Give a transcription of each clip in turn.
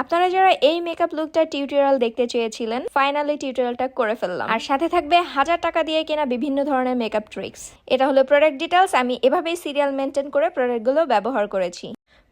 আপনারা যারা এই মেকআপ লুকটা টিউটোরিয়াল দেখতে চেয়েছিলেন ফাইনালি টিউটোরিয়ালটা করে ফেললাম। আর সাথে থাকবে হাজার টাকা দিয়ে কেনা বিভিন্ন ধরনের মেকআপ ট্রিক্স এটা হলো প্রোডাক্ট ডিটেলস আমি এভাবেই সিরিয়াল মেনটেন করে প্রোডাক্টগুলো ব্যবহার করেছি।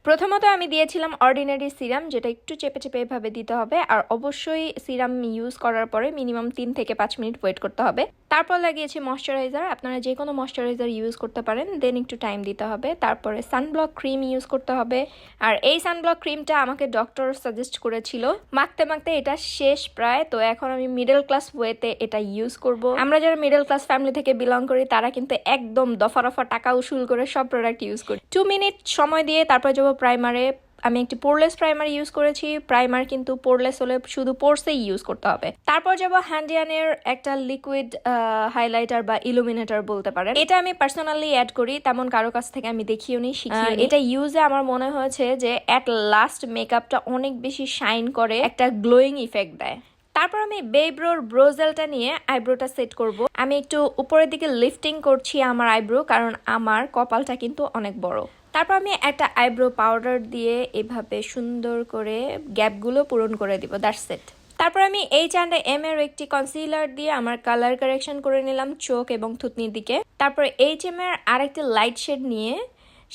প্রথমত আমি দিয়েছিলাম অর্ডিনারি সিরাম যেটা একটু চেপে চেপে এভাবে দিতে হবে, আর অবশ্যই সিরাম ইউজ করার পরে মিনিমাম তিন থেকে পাঁচ মিনিট ওয়েট করতে হবে। তারপর লাগিয়েছি ময়শ্চারাইজার আপনারা যে কোনো ময়শ্চারাইজার ইউজ করতে পারেন দেন একটু টাইম দিতে হবে। তারপরে সানব্লক ক্রিম ইউজ করতে হবে। আর এই সানব্লক ক্রিমটা আমাকে ডক্টর সাজেস্ট করেছিল। মাখতে মাখতে এটা শেষ প্রায়, তো এখন আমি মিডল ক্লাস ওয়েতে এটা ইউজ করব। আমরা যারা মিডল ক্লাস ফ্যামিলি থেকে বিলং করি, তারা কিন্তু একদম দফা রফা টাকা উসুল করে সব প্রোডাক্ট ইউজ করি। টু মিনিট সময় দিয়ে তারপর যাব প্রাইমারে আমি একটি পোরলেস প্রাইমার ইউজ করেছি। প্রাইমার কিন্তু পোরলেস হলে শুধু পোর্সেই ইউজ করতে হবে। তারপর যাব হ্যান্ডিয়ানের একটা লিকুইড হাইলাইটার বা ইলুমিনেটর বলতে পারেন। এটা আমি পার্সোনালি অ্যাড করি তেমন কারও কাছ থেকে আমি দেখিও নি এটা ইউজে আমার মনে হয়েছে যে অ্যাট লাস্ট মেকআপটা অনেক বেশি শাইন করে একটা গ্লোয়িং ইফেক্ট দেয়। তারপর আমি বেব্রোর ব্রোজেলটা নিয়ে আইব্রোটা সেট করব। আমি একটু উপরের দিকে লিফটিং করছি আমার আইব্রো কারণ আমার কপালটা কিন্তু অনেক বড়। তারপর আমি একটা আইব্রো পাউডার দিয়ে এভাবে সুন্দর করে গ্যাপগুলো পূরণ করে দিব দ্যাটস সেট তারপর আমি এই চ্যান্ডে এম এর একটি কনসিলার দিয়ে আমার কালার কারেকশন করে নিলাম চোখ এবং থুতনির দিকে। তারপর এইচ এম এর আরেকটি লাইট শেড নিয়ে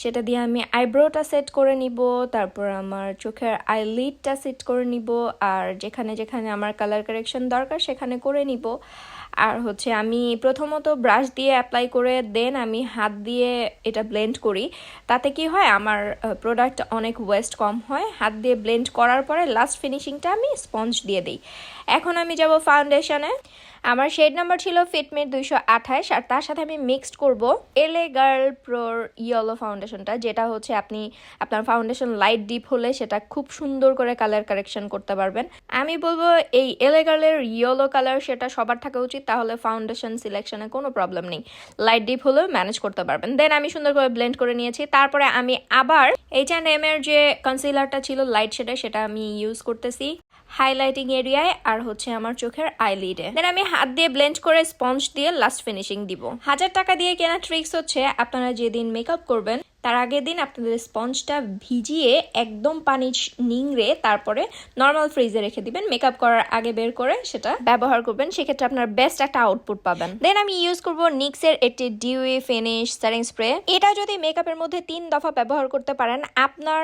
সেটা দিয়ে আমি আইব্রোটা সেট করে নিব, তারপর আমার চোখের আইলিডটা সেট করে নিব, আর যেখানে যেখানে আমার কালার কারেকশন দরকার সেখানে করে নিব। আর হচ্ছে আমি প্রথমত ব্রাশ দিয়ে অ্যাপ্লাই করে দেন আমি হাত দিয়ে এটা ব্লেন্ড করি। তাতে কি হয়, আমার প্রোডাক্ট অনেক ওয়েস্ট কম হয়। হাত দিয়ে ব্লেন্ড করার পরে লাস্ট ফিনিশিংটা আমি স্পঞ্জ দিয়ে দিই। এখন আমি যাব ফাউন্ডেশনে আমার শেড নাম্বার ছিল ফিটমেট দুইশো আঠাশ, আর তার সাথে আমি মিক্সড করব এলে গার্ল প্রোর ইয়েলো ফাউন্ডেশনটা যেটা হচ্ছে আপনি আপনার ফাউন্ডেশন লাইট ডিপ হলে সেটা খুব সুন্দর করে কালার কারেকশন করতে পারবেন। আমি বলব এই এলে গার্লের ইয়েলো কালার সেটা সবার থাকা উচিত, তাহলে ফাউন্ডেশন সিলেকশনে কোনো প্রবলেম নেই। লাইট ডিপ হলেও ম্যানেজ করতে পারবেন। দেন আমি সুন্দর করে ব্লেন্ড করে নিয়েছি। তারপরে আমি আবার এইচ অ্যান্ড এম এর যে কনসিলারটা ছিল লাইট শেডে সেটা আমি ইউজ করতেছি। হাইলাইটিং এরিয়ায় আর হচ্ছে আমার চোখের আইলিডে দেন আমি হাত দিয়ে ব্লেন্ড করে স্পঞ্জ দিয়ে লাস্ট ফিনিশিং দিব। হাজার টাকা দিয়ে কেনা ট্রিক্স হচ্ছে আপনারা যেদিন মেকআপ করবেন তার আগের দিন আপনাদের স্পঞ্জটা ভিজিয়ে একদম পানি নিংড়ে তারপরে নর্মাল ফ্রিজে রেখে দিবেন। মেকআপ করার আগে বের করে সেটা ব্যবহার করবেন। সেক্ষেত্রে আপনার বেস্ট একটা আউটপুট পাবেন। দেন আমি ইউজ করব নিক্সের একটি ডিউই ফিনিশ সেটিং স্প্রে এটা যদি মেকআপের মধ্যে তিন দফা ব্যবহার করতে পারেন, আপনার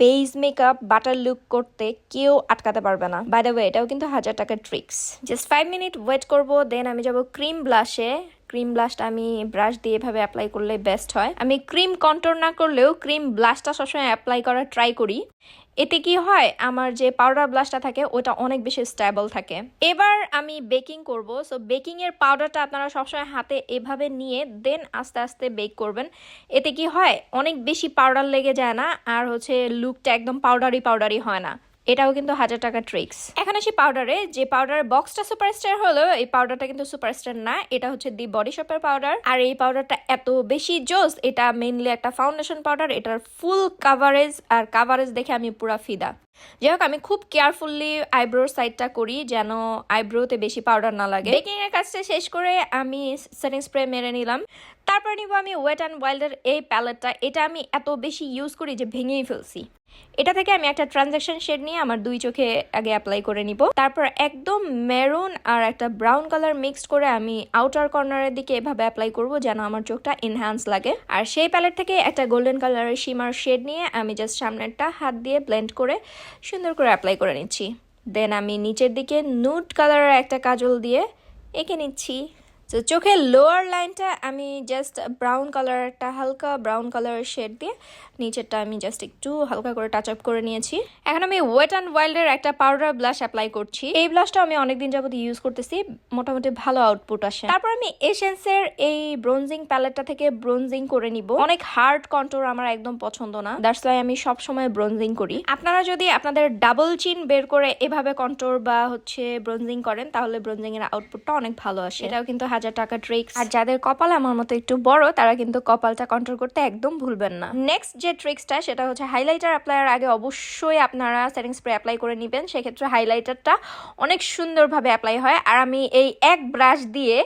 বেজ মেকআপ বাটার লুক করতে কেউ আটকাতে পারবে না। বাই দ্য ওয়ে এটাও কিন্তু হাজার টাকার tricks just five minute wait করব দেন আমি যাব ক্রিম ব্লাশে ক্রিম ব্লাশটা আমি ব্রাশ দিয়ে এভাবে অ্যাপ্লাই করলে বেস্ট হয়। আমি ক্রিম কন্ট্রোল না করলেও ক্রিম ব্লাশটা সবসময় অ্যাপ্লাই করার ট্রাই করি। এতে কি হয়? আমার যে পাউডার ব্লাশটা থাকে, ওটা অনেক বেশি স্টেবল থাকে। এবার আমি বেকিং করব। সো বেকিং এর পাউডারটা আপনারা সবসময় হাতে এভাবে নিয়ে দেন আস্তে আস্তে বেক করবেন। এতে কি হয়? অনেক বেশি পাউডার লেগে যায় না, আর হচ্ছে লুকটা একদম পাউডারি পাউডারি হয় না। এটাও কিন্তু হাজার টাকা ট্রিক্স এখন আসি পাউডারে যে পাউডার বক্সটা সুপারস্টার হলো, এই পাউডারটা কিন্তু সুপারস্টার না, এটা হচ্ছে দি বডি শপের পাউডার আর এই পাউডারটা এত বেশি জোস, এটা মেইনলি একটা ফাউন্ডেশন পাউডার এটার ফুল কাভারেজ আর কাভারেজ দেখে আমি পুরা ফিদা। যাই হোক, আমি খুব কেয়ারফুলি আইব্রোর সাইডটা করি, যেন আইব্রোতে বেশি পাউডার না লাগে। বেকিং এর কাজটা শেষ করে আমি সেটিং স্প্রে মেরে নিলাম। তারপর নিব আমি ওয়েট অ্যান্ড ওয়াইল্ডের এই প্যালেটটা। এটা আমি এত বেশি ইউজ করি যে ভেঙেই ফেলছি। এটা থেকে আমি একটা ট্রানজাকশন শেড নিয়ে আমার দুই চোখে আগে অ্যাপ্লাই করে নিব। তারপর একদম মেরুন আর একটা ব্রাউন কালার মিক্সড করে আমি আউটার কর্নারের দিকে এভাবে অ্যাপ্লাই করব যেন আমার চোখটা এনহ্যান্স লাগে। আর সেই প্যালেট থেকে একটা গোল্ডেন কালারের শিমার শেড নিয়ে আমি জাস্ট সামনেরটা হাত দিয়ে ব্লেন্ড করে সুন্দর করে অ্যাপ্লাই করে নিচ্ছি। দেন আমি নিচের দিকে নুট কালারের একটা কাজল দিয়ে এঁকে নিচ্ছি। তো চোখের লোয়ার লাইনটা আমি জাস্ট ব্রাউন কালার একটা হালকা ব্রাউন কালারের শেড দিয়ে নিচেরটা আমি জাস্ট একটু হালকা করে টাচ আপ করে নিয়েছি। এখন আমি ওয়েট অ্যান্ড ওয়াইল্ডের একটা পাউডার ব্লাশ অ্যাপ্লাই করছি। এই ব্লাশটা আমি অনেকদিন যাবত ইউজ করতেছি, মোটামুটি ভালো আউটপুট আসে। তারপর আমি এসেন্সের এই ব্রোনজিং প্যালেটটা থেকে ব্রোনজিং করে নিব। অনেক হার্ড কন্ট্রোর আমার একদম পছন্দ না। দ্যাটস ওয়াই আমি সব সময় ব্রোনজিং করি। আপনারা যদি আপনাদের ডাবল চিন বের করে এভাবে কন্ট্রোর বা হচ্ছে ব্রোনজিং করেন, তাহলে ব্রোনজিং এর আউটপুটটা অনেক ভালো আসে। এটাও কিন্তু হাজার টাকা ট্রিক্স আর যাদের কপাল আমার মতো একটু বড়, তারা কিন্তু কপালটা কন্ট্রোল করতে একদম ভুলবেন না। নেক্সট যে ট্রিক্সটা সেটা হচ্ছে হাইলাইটার অ্যাপ্লাইয়ের আগে অবশ্যই আপনারা সেটিং স্প্রে অ্যাপ্লাই করে নেবেন। সেক্ষেত্রে হাইলাইটারটা অনেক সুন্দরভাবে অ্যাপ্লাই হয়। আর আমি এই এক ব্রাশ দিয়ে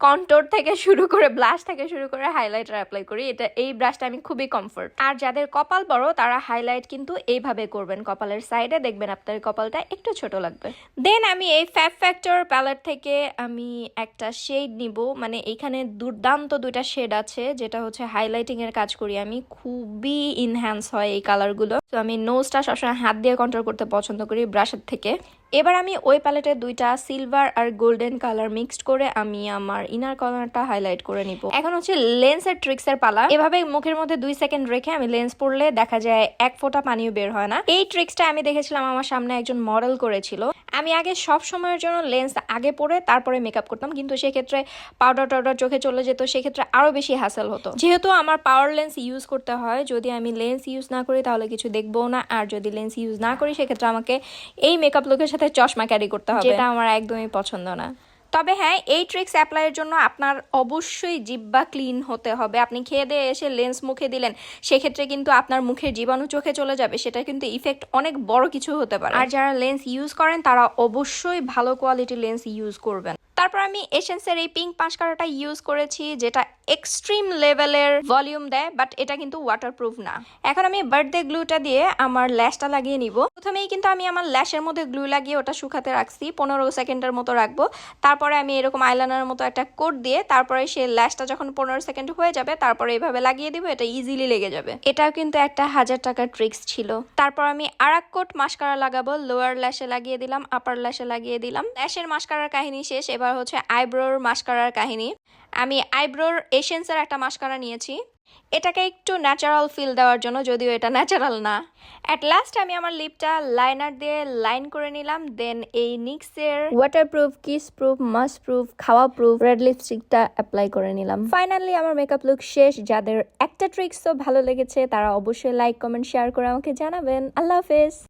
কন্টোর থেকে শুরু করে ব্লাশ থেকে শুরু করে হাইলাইটার অ্যাপ্লাই করি। এটা, এই ব্রাশটা আমি খুবই কমফোর্ট আর যাদের কপাল বড়, তারা হাইলাইট কিন্তু এইভাবে করবেন। কপালের সাইডে দেখবেন আপনার কপালটা একটু ছোট লাগবে। দেন আমি এই ফ্যাব ফ্যাক্টর প্যালেট থেকে আমি একটা শেড নিব। মানে এখানে দুর্দান্ত দুইটা শেড আছে, যেটা হচ্ছে হাইলাইটিং এর কাজ করি আমি। খুবই ইনহ্যান্স হয় এই কালারগুলো তো আমি নোজটা সবসময় হাত দিয়ে কন্ট্রোল করতে পছন্দ করি ব্রাশের থেকে। এবার আমি ওই প্যালেটে দুইটা সিলভার আর গোল্ডেন কালার মিক্সড করে আমি আমার ইনার কর্নারটা হাইলাইট করে নিব। এখন হচ্ছে লেন্সের ট্রিক্সের পালা। এভাবে মুখের মধ্যে দুই সেকেন্ড রেখে আমি লেন্স পরলে দেখা যায় এক ফোঁটা পানিও বের হয় না। এই ট্রিক্সটা আমি দেখেছিলাম আমার সামনে একজন মডেল করেছিল। আমি আগে সব সময়ের জন্য লেন্স আগে পরে তারপরে মেকআপ করতাম, কিন্তু সেক্ষেত্রে পাউডার টাউডার চোখে চলে যেত, সেক্ষেত্রে আরও বেশি হ্যাসেল হতো। যেহেতু আমার পাওয়ার লেন্স ইউজ করতে হয়, যদি আমি লেন্স ইউজ না করি তাহলে কিছু দেখব না, আর যদি লেন্স ইউজ না করি সেক্ষেত্রে আমাকে এই মেকআপ লুকের সাথে চশমা ক্যারি করতে হবে। যেটা আমার একদমই পছন্দ না। তবে হ্যাঁ এই ট্রিক্স অ্যাপ্লাইয়ের জন্য আপনার অবশ্যই জিব্বা ক্লিন হতে হবে। আপনি খেয়ে দিয়ে এসে লেন্স মুখে দিলেন সেক্ষেত্রে কিন্তু আপনার মুখের জীবাণু চোখে চলে যাবে। সেটা কিন্তু ইফেক্ট অনেক বড় কিছু হতে পারে। আর যারা লেন্স ইউজ করেন তারা অবশ্যই ভালো কোয়ালিটি লেন্স ইউজ করবেন। তারপর আমি এসেন্সের এই পিঙ্ক পাঁচকারাটা ইউজ করেছি, যেটা এক্সট্রিম লেভেলের ভলিউম দেয় বাট এটা কিন্তু ওয়াটারপ্রুফ না। এখন আমি বার্থডে গ্লুটা দিয়ে আমার ল্যাশটা লাগিয়ে নিব। প্রথমেই কিন্তু আমি আমার ল্যাশের মধ্যে গ্লু লাগিয়ে ওটা শুকাতে রাখছি, পনেরো সেকেন্ডের মতো রাখব। তারপরে আমি এরকম আইলাইনার মতো একটা কোট দিয়ে তারপরে সে ল্যাশটা যখন পনেরো সেকেন্ড হয়ে যাবে, তারপরে এইভাবে লাগিয়ে দিব, এটা ইজিলি লেগে যাবে। এটাও কিন্তু একটা হাজার টাকার ট্রিক্স ছিল। তারপর আমি আর এক কোট মাস্কারা লাগাবো লোয়ার ল্যাশে লাগিয়ে দিলাম আপার ল্যাশে লাগিয়ে দিলাম। ল্যাশের মাস্কারার কাহিনী শেষ, এবার হচ্ছে আইব্রোর মাস্কারার কাহিনী। আমি আইব্রোর এসেন্সের একটা মাস্কারা নিয়েছি। এটাকে একটু ন্যাচারাল ফিল দেওয়ার জন্য, যদিও এটা ন্যাচারাল না। অ্যাট লাস্ট আমি আমার লিপটা লাইনার দিয়ে লাইন করে নিলাম দেন এই নিক্সের waterproof kiss proof must proof খাওয়া প্রুফ রেড লিপস্টিকটা অ্যাপ্লাই করে নিলাম। ফাইনালি আমার মেকআপ লুক শেষ। যাদের একটা ট্রিক্সও ভালো লেগেছে, তারা অবশ্যই লাইক কমেন্ট শেয়ার করে আমাকে জানাবেন। আল্লাহ হাফেজ!